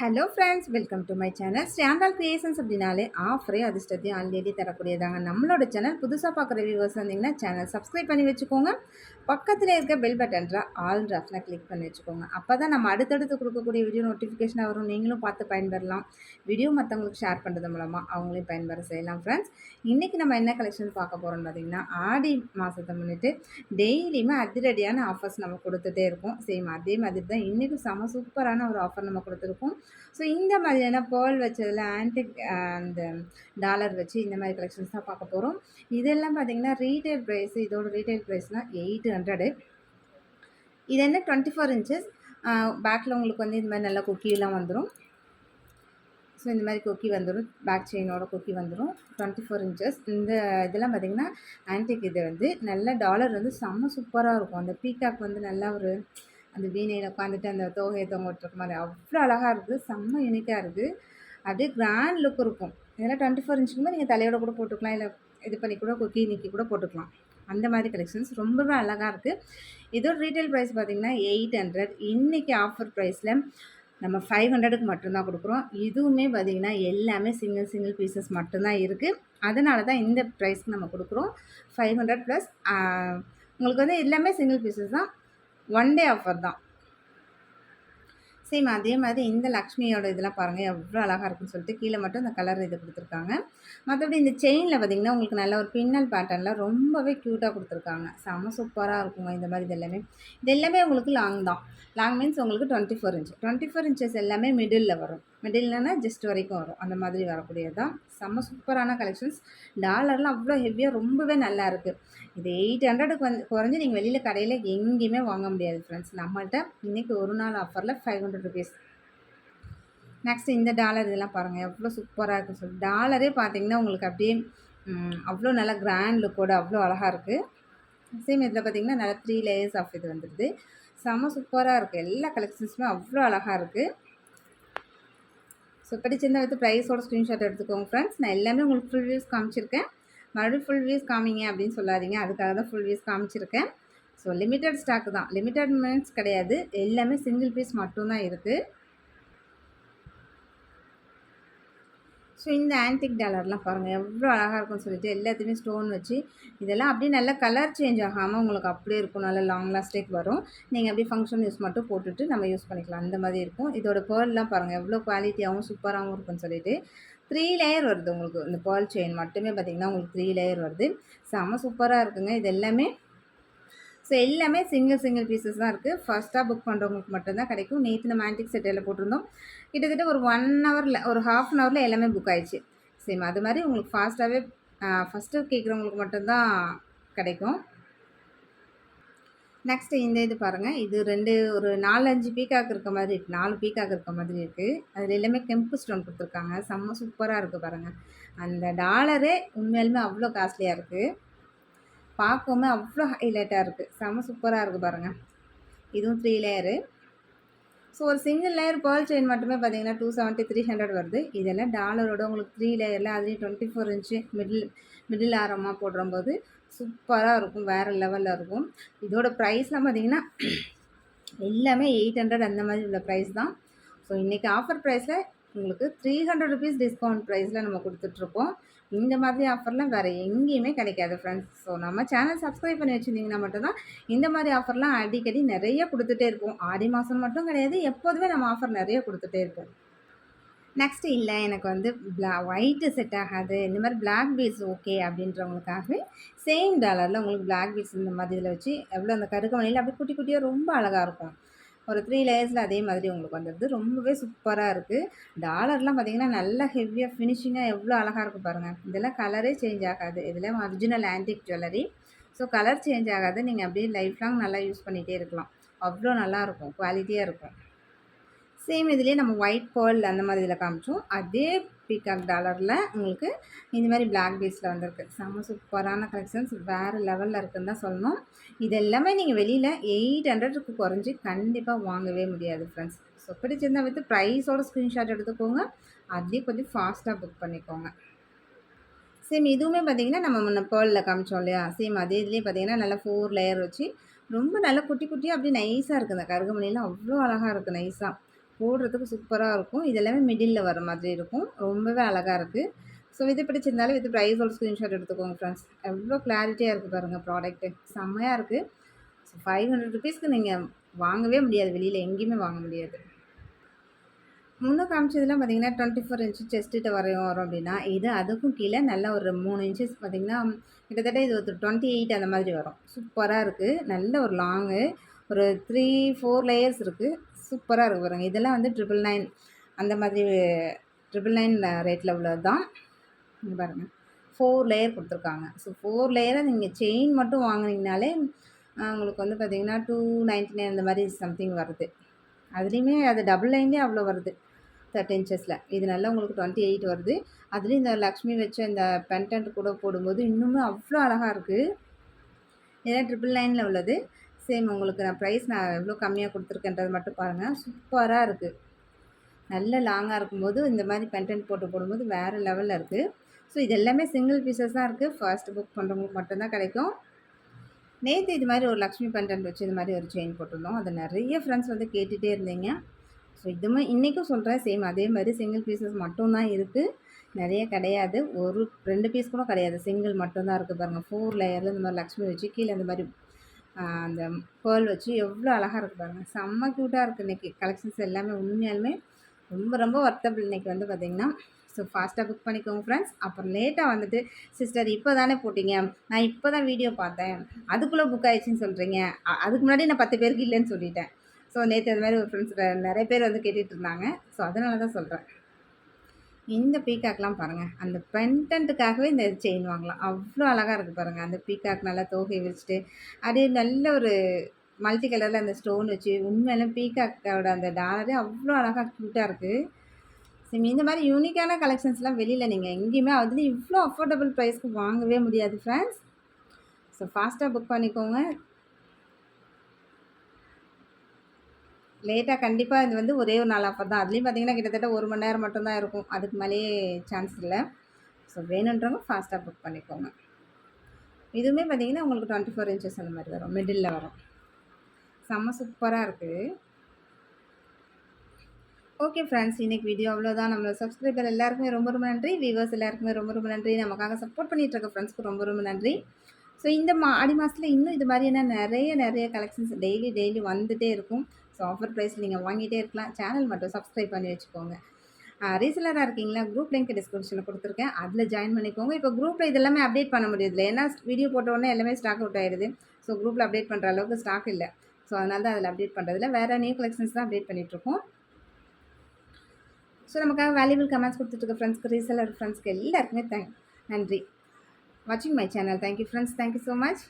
Hello friends welcome to my channel ஸ்டாண்டால் creations அப்படின்னாலே ஆஃபரே அதிர்ஷ்டத்தையும் already தரக்கூடியதாங்க. நம்மளோட சேனல் புதுசாக பார்க்குற வியூவர்ஸ் வந்தீங்கன்னா சேனல் சப்ஸ்கிரைப் பண்ணி வச்சுக்கோங்க. பக்கத்தில் இருக்க பெல் பட்டன்ற ஆல் ட்ராஃப்டில் கிளிக் பண்ணி வச்சுக்கோங்க. அப்போ தான் நம்ம அடுத்தடுத்து கொடுக்கக்கூடிய வீடியோ நோட்டிஃபிகேஷனாக வரும். நீங்களும் பார்த்து பயன்பெறலாம். வீடியோ மற்றவங்களுக்கு ஷேர் பண்ணுறது மூலமாக அவங்களையும் பயன்பெற செய்யலாம் ஃப்ரெண்ட்ஸ் இன்றைக்கி நம்ம என்ன கலெக்ஷன் பார்க்க போகிறோம்னு பார்த்திங்கன்னா ஆடி மாதத்தை முன்னிட்டு டெய்லியுமே அதிரடியான ஆஃபர்ஸ் நம்ம கொடுத்துட்டே இருக்கோம். சேம் அதே மாதிரி தான் இன்றைக்கும் செம சூப்பரான ஒரு ஆஃபர் நம்ம கொடுத்துருக்கோம். ஸோ இந்த மாதிரியான பேர்ல் வச்சதில் ஆன்டிக் அந்த டாலர் வச்சு இந்த மாதிரி கலெக்ஷன்ஸ் தான் பார்க்க போகிறோம் இதெல்லாம் பார்த்திங்கன்னா ரீட்டைல் ப்ரைஸ் இதோட ரீட்டைல் ப்ரைஸ்னால் எயிட் ஹண்ட்ரடு இது என்ன டுவெண்ட்டி ஃபோர் இன்ச்சஸ் பேக்கில் உங்களுக்கு வந்து இந்த மாதிரி நல்லா குக்கிலாம் வந்துடும் ஸோ இந்த மாதிரி கொக்கி வந்துடும் பேக் செயினோட கொக்கி வந்துடும் டுவெண்ட்டி ஃபோர் இன்ச்சஸ் இந்த இதெல்லாம் பார்த்திங்கன்னா ஆன்டிக் இது வந்து நல்ல டாலர் வந்து செம்ம சூப்பராக இருக்கும். அந்த பீகாக் வந்து நல்லா ஒரு அந்த வீணையில் உட்காந்துட்டு அந்த தோகையை தொங்க விட்டுருக்க மாதிரி அவ்வளோ அழகாக இருக்குது. செம்ம யூனிக்காக இருக்குது. அப்படியே கிராண்ட் லுக் இருக்கும். இதெல்லாம் டுவெண்ட்டி ஃபோர் இன்ச்சுக்குமே நீங்கள் தலையோட கூட போட்டுக்கலாம். இல்லை இது பண்ணி கூட கொக்கி நீக்கி கூட போட்டுக்கலாம். அந்த மாதிரி கலெக்ஷன்ஸ் ரொம்பவே அழகாக இருக்குது. இதோட ரீட்டைல் ப்ரைஸ் பார்த்திங்கன்னா எயிட் ஹண்ட்ரட் இன்றைக்கி ஆஃபர் ப்ரைஸில் நம்ம ஃபைவ் ஹண்ட்ரடுக்கு மட்டும்தான் கொடுக்குறோம். இதுவுமே பார்த்திங்கன்னா எல்லாமே சிங்கிள் சிங்கிள் பீசஸ் மட்டும்தான் இருக்குது அதனால தான் இந்த ப்ரைஸ்க்கு நம்ம கொடுக்குறோம். ஃபைவ் ஹண்ட்ரட் ப்ளஸ் உங்களுக்கு வந்து எல்லாமே சிங்கிள் பீசஸ் தான். ஒன் டே ஆஃபர் தான். சேம் அதே மாதிரி இந்த லக்ஷ்மியோட இதெல்லாம் பாருங்கள் எவ்வளோ அழகாக இருக்குன்னு சொல்லிட்டு கீழே மட்டும் இந்த கலர் இது கொடுத்துருக்காங்க. மற்றபடி இந்த செயினில் பார்த்திங்கன்னா உங்களுக்கு நல்ல ஒரு பின்னல் பேட்டர்னில் ரொம்பவே க்யூட்டாக கொடுத்துருக்காங்க. செம சூப்பராக இருக்குங்க இந்த மாதிரி இது எல்லாமே. இது எல்லாமே உங்களுக்கு லாங் தான். லாங் மீன்ஸ் உங்களுக்கு twenty four inch twenty four inches எல்லாமே மிடில் வரும். மிடில்னா ஜஸ்ட் வரைக்கும் வரும். அந்த மாதிரி வரக்கூடியது தான் செம்ம சூப்பரான கலெக்ஷன்ஸ் டாலர்லாம் அவ்வளோ ஹெவியாக ரொம்பவே நல்லா இருக்குது இது எயிட் ஹண்ட்ரடுக்கு வந்து குறைஞ்சி நீங்கள் வெளியில் கடையில் எங்கேயுமே வாங்க முடியாது ஃப்ரெண்ட்ஸ் நம்மள்கிட்ட இன்றைக்கி ஒரு நாள் ஆஃபரில் ஃபைவ் ஹண்ட்ரட் ருபீஸ் நெக்ஸ்ட் இந்த டாலர் இதெல்லாம் பாருங்கள் எவ்வளோ சூப்பராக இருக்குன்னு சொல்லி. டாலரே பார்த்தீங்கன்னா உங்களுக்கு அப்படியே அவ்வளோ நல்லா கிராண்ட் லுக்கோடு அவ்வளோ அழகாக இருக்குது சேம் இதில் பார்த்தீங்கன்னா நல்லா த்ரீ லேயர்ஸ் ஆஃப் இது வந்துடுது செம்ம சூப்பராக இருக்குது எல்லா கலெக்ஷன்ஸுமே அவ்வளோ அழகாக இருக்குது ஸோ பிடிச்சிருந்தா வந்து ப்ரைஸோட ஸ்க்ரீன்ஷாட் எடுத்துக்கோங்க ஃப்ரெண்ட்ஸ் நான் எல்லாமே உங்களுக்கு ஃபுல் வியூஸ் காமிச்சிருக்கேன். மறுபடியும் ஃபுல் வியூஸ் காமிங்க அப்படின்னு சொல்லாதீங்க. அதுக்காக தான் ஃபுல் வியூஸ் காமிச்சிருக்கேன். ஸோ லிமிட்டட் ஸ்டாக் தான். லிமிட்டட் மீன்ஸ் கிடையாது. எல்லாமே சிங்கிள் பீஸ் மட்டும்தான் இருக்குது ஸோ இந்த ஆன்டிக் டாலர்லாம் பாருங்கள் எவ்வளோ அழகாக இருக்கும்னு சொல்லிட்டு எல்லாத்தையுமே ஸ்டோன் வச்சு இதெல்லாம் அப்படியே நல்லா கலர் சேஞ்ச் ஆகாமல் உங்களுக்கு அப்படியே இருக்கும். நல்லா லாங் லாஸ்டேக் வரும். நீங்கள் அப்படியே ஃபங்க்ஷன் யூஸ் மட்டும் போட்டுட்டு நம்ம யூஸ் பண்ணிக்கலாம். அந்த மாதிரி இருக்கும். இதோட பேர்லாம் பாருங்கள் எவ்வளோ குவாலிட்டியாகவும் சூப்பராகவும் இருக்கும்னு சொல்லிட்டு த்ரீ லேயர் வருது உங்களுக்கு. இந்த பேர்ல் செயின் மட்டுமே பார்த்திங்கன்னா உங்களுக்கு த்ரீ லேயர் வருது. செம சூப்பராக இருக்குங்க. இது எல்லாமே ஸோ எல்லாமே சிங்கிள் சிங்கிள் பீசஸ் தான் இருக்குது ஃபஸ்ட்டாக புக் பண்ணுறவங்களுக்கு மட்டும்தான் கிடைக்கும். நேற்று நம்ம ஆன்டிக் செட்டில் போட்டிருந்தோம். கிட்டத்தட்ட ஒரு ஒன் ஹவரில் ஒரு ஹாஃப் அன் ஹவரில் எல்லாமே புக் ஆயிடுச்சு. சேம் அது மாதிரி உங்களுக்கு ஃபாஸ்ட்டாகவே ஃபஸ்ட்டு கேட்குறவங்களுக்கு மட்டும்தான் கிடைக்கும். நெக்ஸ்ட்டு இந்த இது பாருங்கள் இது ரெண்டு ஒரு நாலஞ்சு பீக்காக் இருக்க மாதிரி இருக்குது நாலு பீக்காக் இருக்க மாதிரி இருக்குது அதில் எல்லாமே கெம்பு ஸ்டோன் கொடுத்துருக்காங்க. செம்ம சூப்பராக இருக்குது பாருங்கள் அந்த டாலரே உண்மையாலுமே அவ்வளோ காஸ்ட்லியாக இருக்குது பார்க்கவுமே அவ்வளோ ஹைலைட்டாக இருக்குது செம சூப்பராக இருக்குது பாருங்கள் இதுவும் த்ரீ லேயரு ஸோ ஒரு சிங்கிள் லேயர் பேர்ல் செயின் மட்டுமே பார்த்தீங்கன்னா டூ செவன்ட்டி த்ரீ ஹண்ட்ரட் வருது. இதெல்லாம் டாலரோட உங்களுக்கு த்ரீ லேயரில் அதுலேயும் twenty four inch middle middle ஆரமாக போடும்போது சூப்பராக இருக்கும். வேறு லெவலில் இருக்கும். இதோட ப்ரைஸ்லாம் பார்த்தீங்கன்னா எல்லாமே எயிட் ஹண்ட்ரட் அந்த மாதிரி உள்ள ப்ரைஸ் தான். ஸோ இன்றைக்கி ஆஃபர் ப்ரைஸில் உங்களுக்கு த்ரீ ஹண்ட்ரட் ருபீஸ் டிஸ்கவுண்ட் ப்ரைஸில் நம்ம கொடுத்துட்ருக்கோம் இந்த மாதிரி ஆஃபர்லாம் வேறு எங்கேயுமே கிடைக்காது ஃப்ரெண்ட்ஸ் ஸோ நம்ம சேனல் சப்ஸ்கிரைப் பண்ணி வச்சுருந்தீங்கன்னா மட்டும்தான் இந்த மாதிரி ஆஃபர்லாம் அடிக்கடி நிறைய கொடுத்துட்டே இருப்போம். ஆடி மாதம் மட்டும் கிடையாது எப்போதுமே நம்ம ஆஃபர் நிறைய கொடுத்துட்டே இருப்போம். நெக்ஸ்ட்டு இல்லை எனக்கு வந்து பிளா ஒயிட்டு செட் ஆகாது. இந்த மாதிரி பிளாக் பீட்ஸ் ஓகே அப்படின்றவங்களுக்காகவே சேம் டாலரில் உங்களுக்கு பிளாக் பீட்ஸ் இந்த மாதிரி இதில் வச்சு எவ்வளோ அந்த கருக்க மணியில் அப்படியே குட்டி குட்டியாக ரொம்ப அழகாக இருக்கும். ஒரு த்ரீ லேயர்ஸில் அதே மாதிரி உங்களுக்கு வந்துடுது ரொம்பவே சூப்பராக இருக்குது டாலர்லாம் பார்த்திங்கன்னா நல்லா ஹெவியாக ஃபினிஷிங்காக எவ்வளோ அழகாக இருக்கும் பாருங்கள் இதெல்லாம் கலரே சேஞ்ச் ஆகாது. இதெல்லாம் original antique jewellery so colour change ஆகாது. நீங்கள் அப்படியே லைஃப் லாங் நல்லா யூஸ் பண்ணிகிட்டே இருக்கலாம். அவ்வளோ நல்லாயிருக்கும் குவாலிட்டியாக இருக்கும். சேம் இதுலேயே நம்ம ஒயிட் பேர்ல் அந்த மாதிரி இதில் காமிச்சோம். அதே பீகாக் டாலரில் உங்களுக்கு இந்த மாதிரி பிளாக் பீஸில் வந்திருக்கு. செம்ம சூப்பரான கலெக்ஷன்ஸ் வேறு லெவலில் இருக்குதுன்னு தான் சொல்லணும். இது எல்லாமே நீங்கள் வெளியில் எயிட் ஹண்ட்ரடுக்கு குறைஞ்சி கண்டிப்பாக வாங்கவே முடியாது ஃப்ரெண்ட்ஸ் ஸோ பிடிச்சிருந்தா வித்து ப்ரைஸோட ஸ்க்ரீன்ஷாட் எடுத்துக்கோங்க. அதே கொஞ்சம் ஃபாஸ்ட்டாக புக் பண்ணிக்கோங்க. சேம் இதுவுமே பார்த்தீங்கன்னா நம்ம முன்ன பேர்லில் காமிச்சோம் இல்லையா? சேம் அதே இதுலேயே பார்த்தீங்கன்னா நல்லா ஃபோர் லேயர் வச்சு ரொம்ப நல்லா குட்டி குட்டியாக அப்படியே நைஸாக இருக்குது. அந்த கருகமணிலாம் அவ்வளோ அழகாக இருக்குது நைஸாக போடுறதுக்கு சூப்பராக இருக்கும். இது எல்லாமே மிடில்ல வர மாதிரி இருக்கும். ரொம்பவே அழகாக இருக்குது ஸோ இது பிடிச்சிருந்தாலும் இது ஒரு ஸ்க்ரீன்ஷாட் எடுத்துக்கோங்க ஃப்ரெண்ட்ஸ் எவ்வளோ கிளாரிட்டியாக இருக்குது பாருங்கள் ப்ராடக்ட்டு செம்மையாக இருக்குது ஸோ ஃபைவ் ஹண்ட்ரட் ருபீஸ்க்கு நீங்கள் வாங்கவே முடியாது. வெளியில் எங்கேயுமே வாங்க முடியாது. முன்னே காமிச்சதுலாம் பார்த்தீங்கன்னா டுவெண்ட்டி ஃபோர் இன்ச்சு செஸ்ட்டு வரையும் வரும் அப்படின்னா இது அதுக்கும் கீழே நல்லா ஒரு மூணு இன்ச்சஸ் பார்த்தீங்கன்னா கிட்டத்தட்ட இது ஒரு டுவெண்ட்டி எயிட் அந்த மாதிரி வரும். சூப்பராக இருக்குது நல்ல ஒரு லாங்கு ஒரு த்ரீ ஃபோர் லேயர்ஸ் இருக்குது சூப்பராக இருக்குது பாருங்கள் இதெல்லாம் வந்து ட்ரிபிள் நைன் அந்த மாதிரி ட்ரிபிள் நைன் ரேட்டில் உள்ளது தான். இங்கே பாருங்கள் ஃபோர் லேயர் கொடுத்துருக்காங்க. ஸோ ஃபோர் லேயரை நீங்கள் செயின் மட்டும் வாங்கினீங்கனாலே உங்களுக்கு வந்து பார்த்திங்கன்னா டூ நைன்ட்டி நைன் அந்த மாதிரி சம்திங் வருது. அதுலேயுமே அது டபுள் லைன்லேயே அவ்வளோ வருது. தேர்ட்டி இன்ச்சஸில் இது நல்லா உங்களுக்கு டுவெண்ட்டி எயிட் வருது. அதுலேயும் இந்த லக்ஷ்மி வச்ச இந்த பென்டென்ட் கூட போடும்போது இன்னுமே அவ்வளோ அழகாக இருக்குது இதெல்லாம் ட்ரிபிள் நைனில் உள்ளது. சேம் உங்களுக்கு நான் ப்ரைஸ் நான் எவ்வளோ கம்மியாக கொடுத்துருக்கேன்றது மட்டும் பாருங்கள் சூப்பராக இருக்குது நல்ல லாங்காக இருக்கும்போது இந்த மாதிரி பென்டென்ட் போட்டு போடும்போது வேறு லெவலில் இருக்குது ஸோ இது எல்லாமே சிங்கிள் பீசஸ் தான் இருக்குது ஃபர்ஸ்ட் புக் பண்ணுறவங்களுக்கு மட்டும்தான் கிடைக்கும். நேற்று இது மாதிரி ஒரு லக்ஷ்மி பென்டென்ட் வச்சு இது மாதிரி ஒரு செயின் போட்டிருந்தோம். அதை நிறைய ஃப்ரெண்ட்ஸ் வந்து கேட்டுகிட்டே இருந்தீங்க. ஸோ இதுமே இன்றைக்கும் சொல்கிறேன் சேம் அதே மாதிரி சிங்கிள் பீசஸ் மட்டும்தான் இருக்குது நிறைய கிடையாது. ஒரு ரெண்டு பீஸ் கூட கிடையாது. சிங்கிள் மட்டும்தான் இருக்குது பாருங்கள் ஃபோர் லேயரில் இந்த மாதிரி லக்ஷ்மி வச்சு கீழே இந்த மாதிரி அந்த பேர்ல் வச்சு எவ்வளோ அழகாக இருக்குது பாருங்கள் செம்ம க்யூட்டாக இருக்குது இன்றைக்கி கலெக்ஷன்ஸ் எல்லாமே உண்மையாலுமே ரொம்ப ரொம்ப ஒர்த்தபிள் இன்றைக்கி வந்து பார்த்திங்கன்னா ஸோ ஃபாஸ்ட்டாக புக் பண்ணிக்கோங்க ஃப்ரெண்ட்ஸ் அப்புறம் லேட்டாக வந்துட்டு சிஸ்டர் இப்போ தானே போட்டிங்க? நான் இப்போ தான் வீடியோ பார்த்தேன். அதுக்குள்ளே புக் ஆயிடுச்சுன்னு சொல்கிறீங்க அதுக்கு முன்னாடி நான் பத்து பேருக்கு இல்லைன்னு சொல்லிட்டேன். ஸோ நேற்று அது மாதிரி ஒரு ஃப்ரெண்ட்ஸ் நிறைய பேர் வந்து கேட்டுகிட்டு இருந்தாங்க. ஸோ அதனால தான் சொல்கிறேன் இந்த பீக்காக்லாம் பாருங்கள் அந்த பென்டன்ட்டுக்காகவே இந்த செயின் வாங்கலாம். அவ்வளோ அழகாக இருக்குது பாருங்கள் அந்த பீக்காக் நல்லா தோகை வச்சுட்டு அதே நல்ல ஒரு மல்டி கலரில் அந்த ஸ்டோன் வச்சு உண்மையில பீக்காக்கோட அந்த டாலரே அவ்வளோ அழகாக க்யூட்டாக இருக்குது சரி இந்த மாதிரி யூனிக்கான கலெக்ஷன்ஸ்லாம் வெளியில் நீங்கள் எங்கேயுமே அதுலேயும் இவ்வளோ அஃபோர்டபுள் ப்ரைஸ்க்கு வாங்கவே முடியாது ஃப்ரெண்ட்ஸ் ஸோ ஃபாஸ்ட்டாக புக் பண்ணிக்கோங்க. லேட்டாக கண்டிப்பாக இது வந்து ஒரே ஒரு நாள் ஆஃபர் தான். அதுலேயும் பார்த்தீங்கன்னா கிட்டத்தட்ட ஒரு மணி நேரம் மட்டும்தான் இருக்கும். அதுக்கு மேலேயே சான்ஸ் இல்லை. ஸோ வேணுன்றவங்க ஃபாஸ்ட்டாக புக் பண்ணிக்கோங்க. இதுவுமே பார்த்தீங்கன்னா உங்களுக்கு டுவெண்ட்டி ஃபோர் இன்ச்சஸ் அந்த மாதிரி வரும். மிடில் வரும். செம்ம சூப்பராக இருக்குது ஓகே ஃப்ரெண்ட்ஸ் இன்றைக்கி வீடியோ அவ்வளோதான் நம்மளோட சப்ஸ்கிரைபர் எல்லாருக்குமே ரொம்ப ரொம்ப நன்றி. வியூவர்ஸ் எல்லாருக்குமே ரொம்ப ரொம்ப நன்றி. நமக்காக சப்போர்ட் பண்ணிகிட்டு இருக்க ஃப்ரெண்ட்ஸ்க்கு ரொம்ப ரொம்ப நன்றி. ஸோ இந்த மா ஆடி மாதத்தில் இன்னும் இது மாதிரியான நிறைய நிறைய கலெக்ஷன்ஸ் டெய்லி டெய்லி வந்துகிட்டே இருக்கும். ஸோ ஆஃபர் ப்ரைஸ் நீங்கள் வாங்கிட்டே இருக்கலாம். சேனல் மட்டும் சப்ஸ்கிரைப் பண்ணி வச்சுக்கோங்க. ரீசெலராக இருக்கீங்களா? குரூப் லிங்க் டிஸ்கிரிப்ஷனில் கொடுத்துருக்கேன். அதில் ஜாயின் பண்ணிக்கோங்க. இப்போ குரூப்பில் இது எல்லாமே அப்டேட் பண்ண முடியுது ஏன்னா வீடியோ போட்ட உடனே எல்லாமே ஸ்டாக் அவுட் ஆகிடுது ஸோ குரூப்பில் அப்டேட் பண்ணுற அளவுக்கு ஸ்டாக் இல்லை. ஸோ அதனால தான் அதில் அப்டேட் பண்ணுறதுல வேறு நியூ கலெக்ஷன்ஸ் தான் அப்டேட் பண்ணிகிட்ருக்கோம் ஸோ நமக்காக வேல்யூபிள் கமெண்ட்ஸ் கொடுத்துட்ருக்க ஃப்ரெண்ட்ஸ்க்கு ரீசெலர் ஃப்ரெண்ட்ஸ்க்கு எல்லாருக்குமே தேங்க் நன்றி. வாட்சிங் my channel thank you friends thank you so much